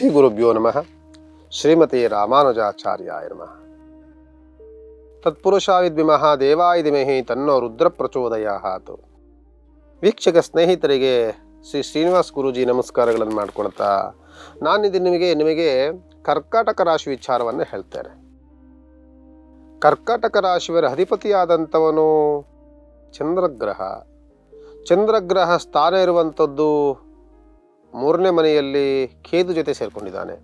ಶ್ರೀ ಗುರುಭ್ಯೋ ನಮಃ. ಶ್ರೀಮತಿ ರಾಮಾನುಜಾಚಾರ್ಯಾಯ ನಮಃ. ತತ್ಪುರುಷಾವಿದ್ವಿಮಃ ದೇವಾಯಿದಿಮೇಹಿ ತನ್ನೋ ರುದ್ರ ಪ್ರಚೋದಯಾತು ವೀಕ್ಷಕ ಸ್ನೇಹಿತರಿಗೆ ಶ್ರೀ ಶ್ರೀನಿವಾಸ್ ಗುರೂಜಿ ನಮಸ್ಕಾರಗಳನ್ನು ಮಾಡ್ಕೊಳ್ತಾ ನಾನಿದು ನಿಮಗೆ ನಿಮಗೆ ಕರ್ಕಾಟಕ ರಾಶಿ ವಿಚಾರವನ್ನು ಹೇಳ್ತೇನೆ. ಕರ್ಕಾಟಕ ರಾಶಿಯವರ ಅಧಿಪತಿಯಾದಂಥವನು ಚಂದ್ರಗ್ರಹ. ಚಂದ್ರಗ್ರಹ ಸ್ಥಾನ ಇರುವಂಥದ್ದು ಮೂರನೇ ಮನೆಯಲ್ಲಿ ಖೇದು ಜೊತೆ ಸೇರ್ಕೊಂಡಿದ್ದಾನೆ.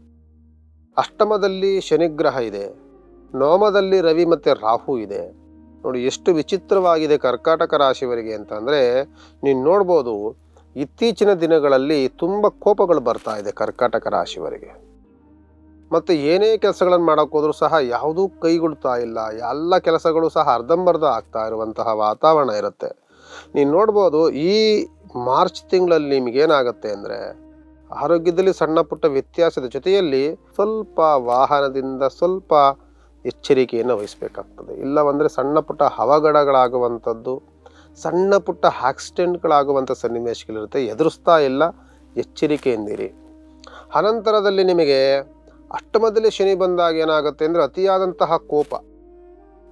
ಅಷ್ಟಮದಲ್ಲಿ ಶನಿಗ್ರಹ ಇದೆ. ನವಮದಲ್ಲಿ ರವಿ ಮತ್ತು ರಾಹು ಇದೆ. ನೋಡಿ, ಎಷ್ಟು ವಿಚಿತ್ರವಾಗಿದೆ ಕರ್ಕಾಟಕ ರಾಶಿಯವರಿಗೆ ಅಂತಂದರೆ ನೀನು ನೋಡ್ಬೋದು, ಇತ್ತೀಚಿನ ದಿನಗಳಲ್ಲಿ ತುಂಬ ಕೋಪಗಳು ಬರ್ತಾ ಇದೆ ಕರ್ಕಾಟಕ ರಾಶಿಯವರಿಗೆ. ಮತ್ತು ಏನೇ ಕೆಲಸಗಳನ್ನು ಮಾಡೋಕ್ಕೋದ್ರೂ ಸಹ ಯಾವುದೂ ಕೈಗೊಳ್ತಾ ಇಲ್ಲ. ಎಲ್ಲ ಕೆಲಸಗಳು ಸಹ ಅರ್ಧಂಬರ್ಧ ಆಗ್ತಾ ಇರುವಂತಹ ವಾತಾವರಣ ಇರುತ್ತೆ. ನೀನು ನೋಡ್ಬೋದು, ಈ ಮಾರ್ಚ್ ತಿಂಗಳಲ್ಲಿ ನಿಮಗೇನಾಗುತ್ತೆ ಅಂದರೆ, ಆರೋಗ್ಯದಲ್ಲಿ ಸಣ್ಣ ಪುಟ್ಟ ವ್ಯತ್ಯಾಸದ ಜೊತೆಯಲ್ಲಿ ಸ್ವಲ್ಪ ವಾಹನದಿಂದ ಸ್ವಲ್ಪ ಎಚ್ಚರಿಕೆಯನ್ನು ವಹಿಸಬೇಕಾಗ್ತದೆ. ಇಲ್ಲವಂದರೆ ಸಣ್ಣ ಪುಟ್ಟ ಅವಘಡಗಳಾಗುವಂಥದ್ದು, ಸಣ್ಣ ಪುಟ್ಟ ಆಕ್ಸಿಡೆಂಟ್ಗಳಾಗುವಂಥ ಸನ್ನಿವೇಶಗಳಿರುತ್ತೆ. ಎದುರಿಸ್ತಾ ಇಲ್ಲ, ಎಚ್ಚರಿಕೆಯಿಂದಿರಿ. ಅನಂತರದಲ್ಲಿ ನಿಮಗೆ ಅಷ್ಟಮದಲ್ಲಿ ಶನಿ ಬಂದಾಗ ಏನಾಗುತ್ತೆ ಅಂದರೆ ಅತಿಯಾದಂತಹ ಕೋಪ,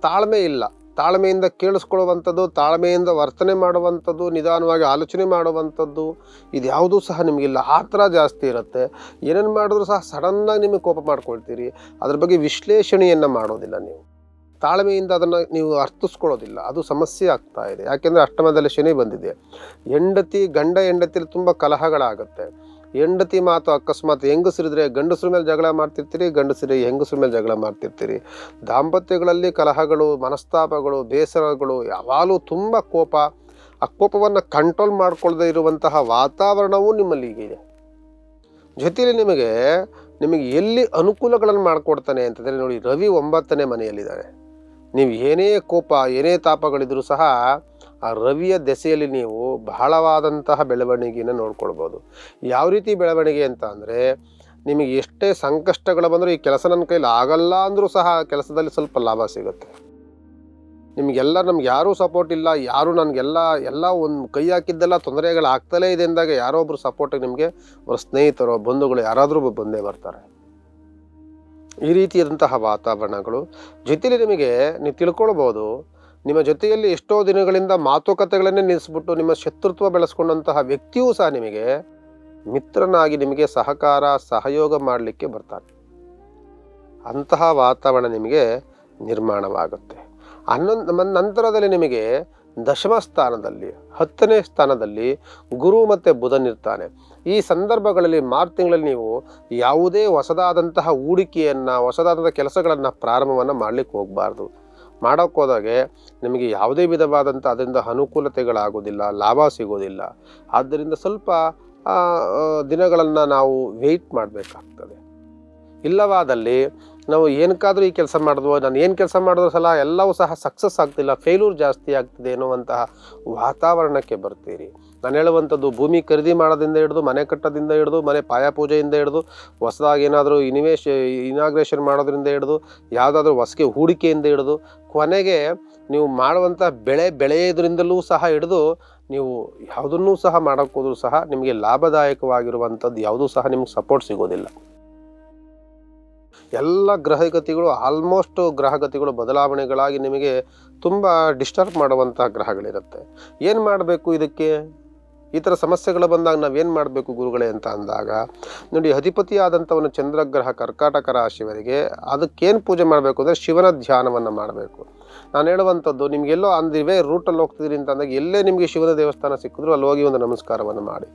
ತಾಳ್ಮೆ ಇಲ್ಲ. ತಾಳ್ಮೆಯಿಂದ ಕೇಳಿಸ್ಕೊಳ್ಳುವಂಥದ್ದು, ತಾಳ್ಮೆಯಿಂದ ವರ್ತನೆ ಮಾಡುವಂಥದ್ದು, ನಿಧಾನವಾಗಿ ಆಲೋಚನೆ ಮಾಡುವಂಥದ್ದು ಇದು ಯಾವುದೂ ಸಹ ನಿಮಗಿಲ್ಲ. ಆ ಥರ ಜಾಸ್ತಿ ಇರುತ್ತೆ. ಏನೇನು ಮಾಡಿದ್ರೂ ಸಹ ಸಡನ್ನಾಗಿ ನಿಮಗೆ ಕೋಪ ಮಾಡ್ಕೊಳ್ತೀರಿ. ಅದ್ರ ಬಗ್ಗೆ ವಿಶ್ಲೇಷಣೆಯನ್ನು ಮಾಡೋದಿಲ್ಲ ನೀವು. ತಾಳ್ಮೆಯಿಂದ ಅದನ್ನು ನೀವು ಅರ್ಥಿಸ್ಕೊಳ್ಳೋದಿಲ್ಲ. ಅದು ಸಮಸ್ಯೆ ಆಗ್ತಾ ಇದೆ. ಯಾಕೆಂದರೆ ಅಷ್ಟಮದಲ್ಲಿ ಶನಿ ಬಂದಿದೆ. ಹೆಂಡತಿ, ಗಂಡ ಹೆಂಡತಿಲಿ ತುಂಬ ಕಲಹಗಳಾಗುತ್ತೆ. ಹೆಂಡತಿ ಮಾತು ಅಕಸ್ಮಾತ್ ಹೆಂಗಸರಿದ್ರೆ ಗಂಡಸ್ರ ಮೇಲೆ ಜಗಳ ಮಾಡ್ತಿರ್ತೀರಿ ಗಂಡಸರಿ ಹೆಂಗಸ್ರ ಮೇಲೆ ಜಗಳ ಮಾಡ್ತಿರ್ತೀರಿ. ದಾಂಪತ್ಯಗಳಲ್ಲಿ ಕಲಹಗಳು, ಮನಸ್ತಾಪಗಳು, ಬೇಸರಗಳು, ಯಾವಾಗಲೂ ತುಂಬ ಕೋಪ. ಆ ಕೋಪವನ್ನು ಕಂಟ್ರೋಲ್ ಮಾಡ್ಕೊಳ್ಳದೆ ಇರುವಂತಹ ವಾತಾವರಣವೂ ನಿಮ್ಮಲ್ಲಿ ಈಗಿದೆ ಜೊತೆಯಲ್ಲಿ ನಿಮಗೆ ನಿಮಗೆ ಎಲ್ಲಿ ಅನುಕೂಲಗಳನ್ನು ಮಾಡಿಕೊಡ್ತಾನೆ ಅಂತಂದರೆ ನೋಡಿ, ರವಿ ಒಂಬತ್ತನೇ ಮನೆಯಲ್ಲಿದ್ದಾರೆ. ನೀವು ಏನೇ ಕೋಪ, ಏನೇ ತಾಪಗಳಿದ್ರೂ ಸಹ ಆ ರವಿಯ ದೆಸೆಯಲ್ಲಿ ನೀವು ಬಹಳವಾದಂತಹ ಬೆಳವಣಿಗೆಯನ್ನು ನೋಡ್ಕೊಳ್ಬೋದು. ಯಾವ ರೀತಿ ಬೆಳವಣಿಗೆ ಅಂತ ಅಂದರೆ, ನಿಮಗೆ ಎಷ್ಟೇ ಸಂಕಷ್ಟಗಳು ಬಂದರೂ ಈ ಕೆಲಸ ನನ್ನ ಕೈಲಿ ಆಗಲ್ಲ ಅಂದರೂ ಸಹ ಕೆಲಸದಲ್ಲಿ ಸ್ವಲ್ಪ ಲಾಭ ಸಿಗುತ್ತೆ. ನಿಮಗೆಲ್ಲ, ನಮ್ಗೆ ಯಾರೂ ಸಪೋರ್ಟ್ ಇಲ್ಲ, ಯಾರು ನನಗೆಲ್ಲ, ಎಲ್ಲ ಒಂದು ಕೈ ಹಾಕಿದ್ದೆಲ್ಲ ತೊಂದರೆಗಳು ಆಗ್ತಲೇ ಇದೆ ಅಂದಾಗ ಯಾರೋ ಒಬ್ಬರು ಸಪೋರ್ಟಿಗೆ ನಿಮಗೆ ಅವರ ಸ್ನೇಹಿತರು, ಬಂಧುಗಳು ಯಾರಾದರೂ ಬಂದೇ ಬರ್ತಾರೆ. ಈ ರೀತಿಯಾದಂತಹ ವಾತಾವರಣಗಳು ಜೊತೆಲಿ ನಿಮಗೆ ನೀವು ತಿಳ್ಕೊಳ್ಬೋದು ನಿಮ್ಮ ಜೊತೆಯಲ್ಲಿ ಎಷ್ಟೋ ದಿನಗಳಿಂದ ಮಾತುಕತೆಗಳನ್ನೇ ನಿಲ್ಲಿಸ್ಬಿಟ್ಟು ನಿಮ್ಮ ಶತ್ರುತ್ವ ಬೆಳೆಸ್ಕೊಂಡಂತಹ ವ್ಯಕ್ತಿಯೂ ಸಹ ನಿಮಗೆ ಮಿತ್ರನಾಗಿ ನಿಮಗೆ ಸಹಕಾರ, ಸಹಯೋಗ ಮಾಡಲಿಕ್ಕೆ ಬರ್ತಾನೆ. ಅಂತಹ ವಾತಾವರಣ ನಿಮಗೆ ನಿರ್ಮಾಣವಾಗುತ್ತೆ. ಹನ್ನೊಂದು ನಂತರದಲ್ಲಿ ನಿಮಗೆ ದಶಮ ಸ್ಥಾನದಲ್ಲಿ, ಹತ್ತನೇ ಸ್ಥಾನದಲ್ಲಿ ಗುರು ಮತ್ತು ಬುಧನಿರ್ತಾನೆ ಈ ಸಂದರ್ಭಗಳಲ್ಲಿ ಮಾರ್ಚ್ ತಿಂಗಳಲ್ಲಿ ನೀವು ಯಾವುದೇ ಹೊಸದಾದಂತಹ ಹೂಡಿಕೆಯನ್ನು ಹೊಸದಾದಂಥ ಕೆಲಸಗಳನ್ನು ಪ್ರಾರಂಭವನ್ನು ಮಾಡಲಿಕ್ಕೆ ಹೋಗಬಾರ್ದು. ಮಾಡೋಕ್ಕೆ ಹೋದಾಗೆ ನಿಮಗೆ ಯಾವುದೇ ವಿಧವಾದಂಥ ಅದರಿಂದ ಅನುಕೂಲತೆಗಳಾಗೋದಿಲ್ಲ, ಲಾಭ ಸಿಗೋದಿಲ್ಲ. ಆದ್ದರಿಂದ ಸ್ವಲ್ಪ ದಿನಗಳನ್ನು ನಾವು ವೆಯ್ಟ್ ಮಾಡಬೇಕಾಗ್ತದೆ. ಇಲ್ಲವಾದಲ್ಲಿ ನಾವು ಏನಕ್ಕಾದರೂ ಈ ಕೆಲಸ ಮಾಡಿದ್ವೋ, ನಾನು ಏನು ಕೆಲಸ ಮಾಡಿದ್ರು ಸಲ ಎಲ್ಲವೂ ಸಹ ಸಕ್ಸಸ್ ಆಗ್ತಿಲ್ಲ ಫೇಲ್ಯೂರ್ ಜಾಸ್ತಿ ಆಗ್ತಿದೆ ಎನ್ನುವಂತಹ ವಾತಾವರಣಕ್ಕೆ ಬರ್ತೀರಿ. ನಾನು ಹೇಳುವಂಥದ್ದು, ಭೂಮಿ ಖರೀದಿ ಮಾಡೋದಿಂದ ಹಿಡಿದು, ಮನೆ ಕಟ್ಟೋದಿಂದ ಹಿಡಿದು, ಮನೆ ಪಾಯ ಪೂಜೆಯಿಂದ ಹಿಡಿದು, ಹೊಸದಾಗಿ ಏನಾದರೂ ಇನಿವೇಶ ಇನಾಗ್ರೇಷನ್ ಮಾಡೋದ್ರಿಂದ ಹಿಡಿದು, ಯಾವುದಾದ್ರೂ ಹೊಸಗೆ ಹೂಡಿಕೆಯಿಂದ ಹಿಡಿದು, ಕೊನೆಗೆ ನೀವು ಮಾಡುವಂಥ ಬೆಳೆ ಬೆಳೆಯೋದ್ರಿಂದಲೂ ಸಹ ಹಿಡಿದು, ನೀವು ಯಾವುದನ್ನೂ ಸಹ ಮಾಡೋಕ್ಕೋದ್ರೂ ಸಹ ನಿಮಗೆ ಲಾಭದಾಯಕವಾಗಿರುವಂಥದ್ದು ಯಾವುದೂ ಸಹ ನಿಮ್ಗೆ ಸಪೋರ್ಟ್ ಸಿಗೋದಿಲ್ಲ. ಎಲ್ಲ ಗ್ರಹಗತಿಗಳು ಆಲ್ಮೋಸ್ಟ್ ಗ್ರಹಗತಿಗಳು, ಬದಲಾವಣೆಗಳಾಗಿ ನಿಮಗೆ ತುಂಬ ಡಿಸ್ಟರ್ಬ್ ಮಾಡುವಂಥ ಗ್ರಹಗಳಿರುತ್ತೆ. ಏನು ಮಾಡಬೇಕು ಇದಕ್ಕೆ? ಈ ಥರ ಸಮಸ್ಯೆಗಳು ಬಂದಾಗ ನಾವೇನು ಮಾಡಬೇಕು ಗುರುಗಳೇ ಅಂತ ಅಂದಾಗ, ನೋಡಿ ಅಧಿಪತಿಯಾದಂಥವನು ಚಂದ್ರಗ್ರಹ ಕರ್ಕಾಟಕ ರಾಶಿಯವರಿಗೆ ಅದಕ್ಕೇನು ಪೂಜೆ ಮಾಡಬೇಕು ಅಂದರೆ ಶಿವನ ಧ್ಯಾನವನ್ನು ಮಾಡಬೇಕು. ನಾನು ಹೇಳುವಂಥದ್ದು ನಿಮಗೆಲ್ಲೋ ಅಂದಿವೆ ರೂಟಲ್ಲಿ ಹೋಗ್ತಿದ್ದೀರಿ ಅಂತ ಅಂದಾಗ ಎಲ್ಲೇ ನಿಮಗೆ ಶಿವನ ದೇವಸ್ಥಾನ ಸಿಕ್ಕಿದ್ರು ಅಲ್ಲಿ ಹೋಗಿ ಒಂದು ನಮಸ್ಕಾರವನ್ನು ಮಾಡಿ.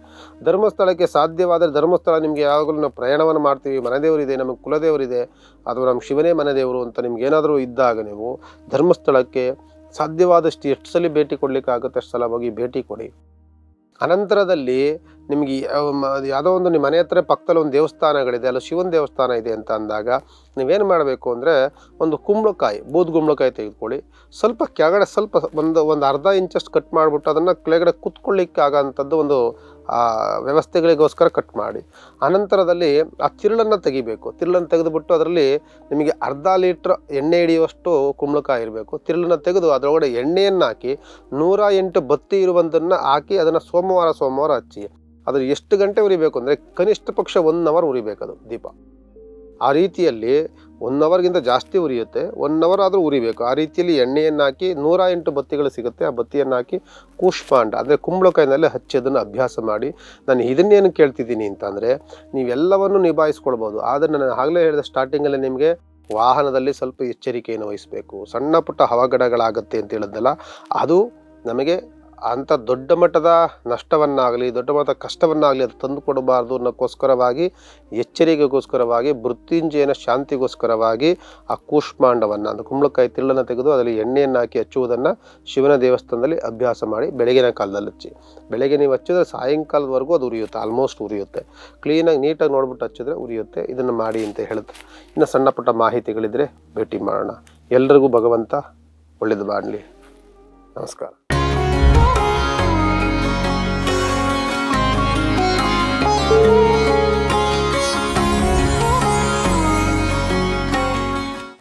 ಧರ್ಮಸ್ಥಳಕ್ಕೆ ಸಾಧ್ಯವಾದರೆ ಧರ್ಮಸ್ಥಳ ನಿಮಗೆ ಯಾವಾಗಲೂ ನಾವು ಪ್ರಯಾಣವನ್ನು ಮಾಡ್ತೀವಿ, ಮನೆದೇವರಿದೆ, ನಮಗೆ ಕುಲದೇವರಿದೆ ಅಥವಾ ನಮ್ಮ ಶಿವನೇ ಮನೆದೇವರು ಅಂತ ನಿಮ್ಗೆ ಏನಾದರೂ ಇದ್ದಾಗ ನೀವು ಧರ್ಮಸ್ಥಳಕ್ಕೆ ಸಾಧ್ಯವಾದಷ್ಟು ಎಷ್ಟು ಸಲ ಭೇಟಿ ಕೊಡಲಿಕ್ಕಾಗುತ್ತೆ ಅಷ್ಟು ಸಲ ಹೋಗಿ ಭೇಟಿ ಕೊಡಿ. ಅನಂತರದಲ್ಲಿ ನಿಮಗೆ ಯಾವುದೋ ಒಂದು ನಿಮ್ಮ ಮನೆ ಹತ್ರ ಪಕ್ಕದಲ್ಲಿ ಒಂದು ದೇವಸ್ಥಾನಗಳಿದೆ, ಅಲ್ಲ ಶಿವನ ದೇವಸ್ಥಾನ ಇದೆ ಅಂತ ಅಂದಾಗ ನೀವೇನು ಮಾಡಬೇಕು ಅಂದರೆ ಒಂದು ಕುಂಬಳಕಾಯಿ, ಬೂದ್ ಕುಂಬಳಕಾಯಿ ತೆಗೆದುಕೊಳ್ಳಿ. ಸ್ವಲ್ಪ ಕೆಳಗಡೆ ಸ್ವಲ್ಪ ಒಂದು ಒಂದು ಅರ್ಧ ಇಂಚಷ್ಟು ಕಟ್ ಮಾಡಿಬಿಟ್ಟು ಅದನ್ನು ಕೆಳಗಡೆ ಕುತ್ಕೊಳ್ಳಿಕ್ಕೆ ಆಗೋಂಥದ್ದು ಒಂದು ವ್ಯವಸ್ಥೆಗಳಿಗೋಸ್ಕರ ಕಟ್ ಮಾಡಿ. ಅನಂತರದಲ್ಲಿ ಆ ತಿರುಳನ್ನು ತೆಗಿಬೇಕು. ತಿರುಳನ್ನು ತೆಗೆದುಬಿಟ್ಟು ಅದರಲ್ಲಿ ನಿಮಗೆ ಅರ್ಧ ಲೀಟ್ರ್ ಎಣ್ಣೆ ಹಿಡಿಯುವಷ್ಟು ಕುಂಬಳಕಾಯಿ ಇರಬೇಕು. ತಿರುಳನ್ನು ತೆಗೆದು ಅದರೊಳಗಡೆ ಎಣ್ಣೆಯನ್ನು ಹಾಕಿ ನೂರ ಎಂಟು ಬತ್ತಿ ಇರುವಂತನ್ನು ಹಾಕಿ ಅದನ್ನು ಸೋಮವಾರ ಸೋಮವಾರ ಹಚ್ಚಿ. ಅದು ಎಷ್ಟು ಗಂಟೆ ಉರಿಬೇಕು ಅಂದರೆ ಕನಿಷ್ಠ ಪಕ್ಷ ಒನ್ ಅವರ್ ಉರಿಬೇಕದು ದೀಪ. ಆ ರೀತಿಯಲ್ಲಿ ಒನ್ ಅವರ್ಗಿಂತ ಜಾಸ್ತಿ ಉರಿಯುತ್ತೆ. ಒನ್ ಅವರ್ ಆದರೂ ಉರಿಬೇಕು. ಆ ರೀತಿಯಲ್ಲಿ ಎಣ್ಣೆಯನ್ನು ಹಾಕಿ ನೂರ ಎಂಟು ಬತ್ತಿಗಳು ಸಿಗುತ್ತೆ. ಆ ಬತ್ತಿಯನ್ನು ಹಾಕಿ ಕೂಷ್ಮಾಂಡ, ಅಂದರೆ ಕುಂಬಳಕಾಯಿನಲ್ಲಿ ಹಚ್ಚೋದನ್ನು ಅಭ್ಯಾಸ ಮಾಡಿ ನಾನು ಇದನ್ನೇನು ಕೇಳ್ತಿದ್ದೀನಿ ಅಂತಂದರೆ ನೀವೆಲ್ಲವನ್ನು ನಿಭಾಯಿಸ್ಕೊಳ್ಬೋದು. ಆದರೆ ನಾನು ಆಗಲೇ ಹೇಳಿದ ಸ್ಟಾರ್ಟಿಂಗಲ್ಲಿ ನಿಮಗೆ ವಾಹನದಲ್ಲಿ ಸ್ವಲ್ಪ ಎಚ್ಚರಿಕೆಯನ್ನು ವಹಿಸಬೇಕು. ಸಣ್ಣ ಪುಟ್ಟ ಅವಘಡಗಳಾಗತ್ತೆ ಅಂತ ಹೇಳಿದ್ನಲ್ಲ, ಅದು ನಮಗೆ ಅಂಥ ದೊಡ್ಡ ಮಟ್ಟದ ನಷ್ಟವನ್ನಾಗಲಿ, ದೊಡ್ಡ ಮಟ್ಟದ ಕಷ್ಟವನ್ನಾಗಲಿ ಅದು ತಂದು ಕೊಡಬಾರ್ದು ಅನ್ನೋಕ್ಕೋಸ್ಕರವಾಗಿ, ಎಚ್ಚರಿಕೆಗೋಸ್ಕರವಾಗಿ, ಮೃತ್ಯುಂಜಯನ ಶಾಂತಿಗೋಸ್ಕರವಾಗಿ ಆ ಕೂಷ್ಮಾಂಡವನ್ನು ಅಂದರೆ ಕುಂಬಳಕಾಯಿ ತಿಳ್ಳನ್ನು ತೆಗೆದು ಅದರಲ್ಲಿ ಎಣ್ಣೆಯನ್ನು ಹಾಕಿ ಹಚ್ಚುವುದನ್ನು ಶಿವನ ದೇವಸ್ಥಾನದಲ್ಲಿ ಅಭ್ಯಾಸ ಮಾಡಿ ಬೆಳಗಿನ ಕಾಲದಲ್ಲಿ ಹಚ್ಚಿ. ಬೆಳಗ್ಗೆ ನೀವು ಹಚ್ಚಿದ್ರೆ ಸಾಯಂಕಾಲದವರೆಗೂ ಅದು ಉರಿಯುತ್ತೆ ಆಲ್ಮೋಸ್ಟ್ ಉರಿಯುತ್ತೆ. ಕ್ಲೀನಾಗಿ ನೀಟಾಗಿ ನೋಡ್ಬಿಟ್ಟು ಹಚ್ಚಿದ್ರೆ ಉರಿಯುತ್ತೆ. ಇದನ್ನು ಮಾಡಿ ಅಂತ ಹೇಳುತ್ತೆ ಇನ್ನು ಸಣ್ಣ ಪುಟ್ಟ ಮಾಹಿತಿಗಳಿದ್ದರೆ ಭೇಟಿ ಮಾಡೋಣ. ಎಲ್ರಿಗೂ ಭಗವಂತ ಒಳ್ಳೆಯದು ಮಾಡಲಿ ನಮಸ್ಕಾರ.